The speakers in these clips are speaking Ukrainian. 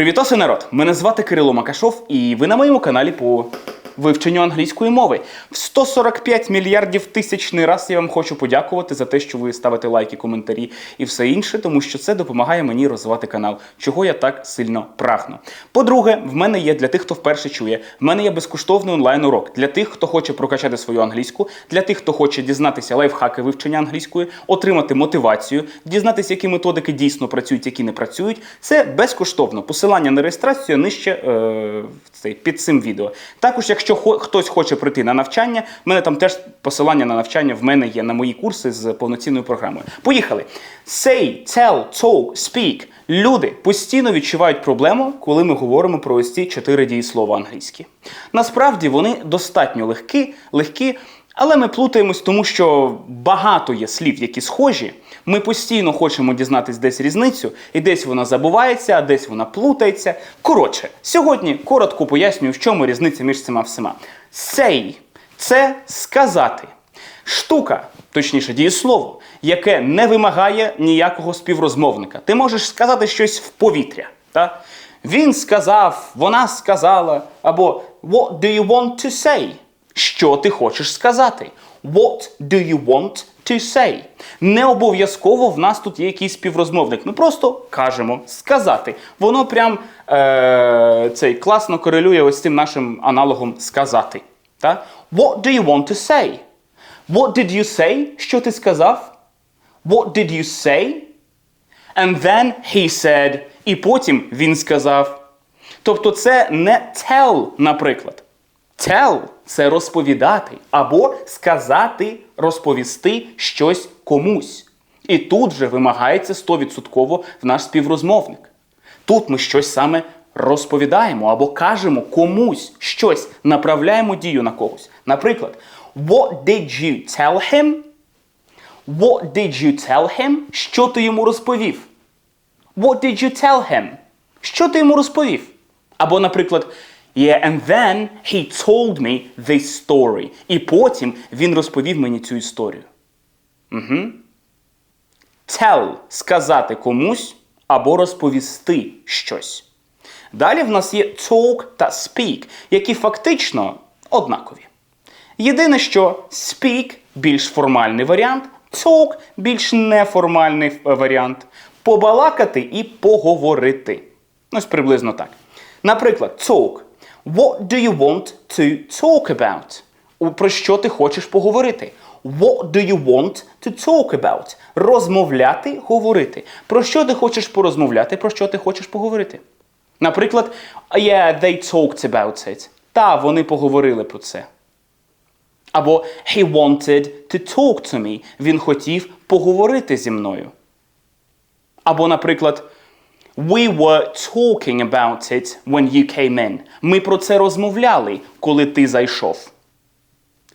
Привітоси, народ! Мене звати Кирило Макашов, і ви на моєму каналі по вивченню англійської мови. В 145 мільярдів тисячний раз я вам хочу подякувати за те, що ви ставите лайки, коментарі і все інше, тому що це допомагає мені розвивати канал, чого я так сильно прагну. По-друге, в мене є для тих, хто вперше чує, в мене є безкоштовний онлайн-урок для тих, хто хоче прокачати свою англійську, для тих, хто хоче дізнатися лайфхаки вивчення англійської, отримати мотивацію, дізнатися, які методики дійсно працюють, які не працюють. Це безкоштовно. Посилання на реєстрацію нижче е, під цим відео. Також, якщо хтось хоче прийти на навчання, в мене там теж посилання на навчання в мене є на мої курси з повноцінною програмою. Поїхали. Say, tell, talk, speak. Люди постійно відчувають проблему, коли ми говоримо про ось ці чотири дієслова англійські. Насправді вони достатньо легкі, легкі, але ми плутаємось, тому що багато є слів, які схожі. Ми постійно хочемо дізнатись десь різницю, і десь вона забувається, а десь вона плутається. Коротше, сьогодні коротко пояснюю, в чому різниця між цими всіма. Say – це сказати. Штука, точніше, дієслово, яке не вимагає ніякого співрозмовника. Ти можеш сказати щось в повітря. Та? Він сказав, вона сказала, або What do you want to say? Що ти хочеш сказати? What do you want to say? Не обов'язково в нас тут є якийсь співрозмовник. Ми просто кажемо сказати. Воно прям е- цей, класно корелює ось цим нашим аналогом сказати. Та? What do you want to say? What did you say? Що ти сказав? What did you say? And then he said. І потім він сказав. Тобто це не tell, наприклад. Tell – це розповідати або сказати, розповісти щось комусь. І тут же вимагається 100% в наш співрозмовник. Тут ми щось саме розповідаємо або кажемо комусь щось, направляємо дію на когось. Наприклад, What did you tell him? What did you tell him? Що ти йому розповів? What did you tell him? Що ти йому розповів? Або, наприклад, Yeah, and then he told me this story. І потім він розповів мені цю історію. Tell – сказати комусь або розповісти щось. Далі в нас є talk та speak, які фактично однакові. Єдине, що speak більш формальний варіант, talk більш неформальний е, варіант. Побалакати і поговорити. Ось приблизно так. Наприклад, talk. What do you want to talk about? Про що ти хочеш поговорити? What do you want to talk about? Розмовляти, говорити. Про що ти хочеш порозмовляти, про що ти хочеш поговорити? Наприклад, yeah, they talked about it. Та, вони поговорили про це. Або he wanted to talk to me. Він хотів поговорити зі мною. Або, наприклад, We were talking about it when you came in. Ми про це розмовляли, коли ти зайшов.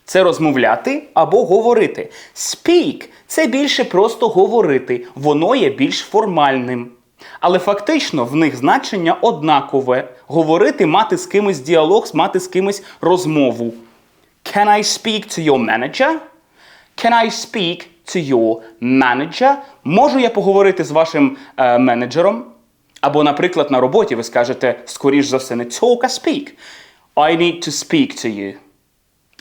Це розмовляти або говорити. Speak це більше просто говорити, воно є більш формальним. Але фактично в них значення однакове. Говорити, мати з кимось діалог, мати з кимось розмову. Can I speak to your manager? Can I speak to your manager? Можу я поговорити з вашим е, менеджером? Або, наприклад, на роботі ви скажете, скоріш за все, не talk, а speak. I need to speak to you.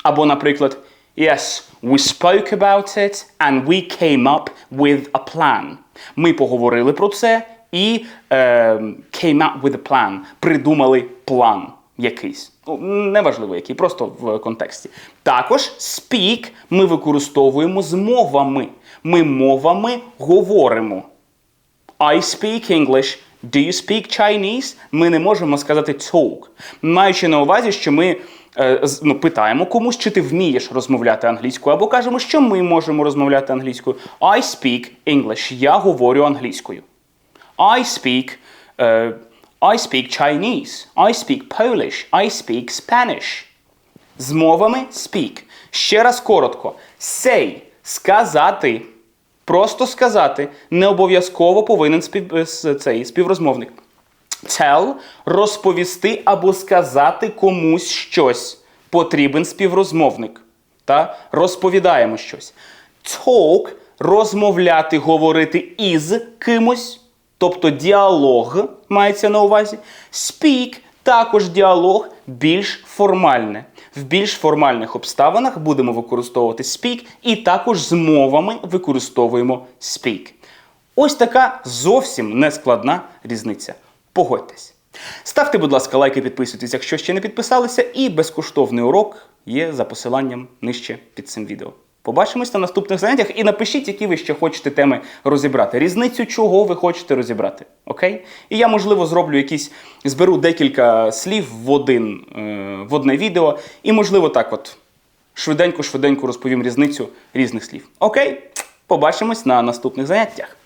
Або, наприклад, Yes, we spoke about it and we came up with a plan. Ми поговорили про це і е, came up with a plan. Придумали план якийсь. Ну, неважливо який, просто в контексті. Також speak ми використовуємо з мовами. Ми мовами говоримо. I speak English. Do you speak Chinese? Ми не можемо сказати talk. Маючи на увазі, що ми е, ну, питаємо комусь, чи ти вмієш розмовляти англійською, або кажемо, що ми можемо розмовляти англійською. I speak English. Я говорю англійською. I speak, е, I speak Chinese. I speak Polish. I speak Spanish. З мовами speak. Ще раз коротко. Say – сказати. Просто сказати. Не обов'язково повинен спів... е, цей співрозмовник. Tell – розповісти або сказати комусь щось. Потрібен співрозмовник. Та? Розповідаємо щось. Talk – розмовляти, говорити із кимось. тобто діалог мається на увазі. Speak також діалог більш формальне. В більш формальних обставинах будемо використовувати speak і також з мовами використовуємо speak. Ось така зовсім нескладна різниця. Погодьтесь. Ставте, будь ласка, лайки, підписуйтесь, якщо ще не підписалися, і безкоштовний урок є за посиланням нижче під цим відео. Побачимось на наступних заняттях і напишіть, які ви ще хочете теми розібрати. Різницю, чого ви хочете розібрати. Окей? І я, можливо, зроблю якісь, зберу декілька слів в, один, е, в одне відео, і, можливо, так от швиденько-швиденько розповім різницю різних слів. Окей? Побачимось на наступних заняттях.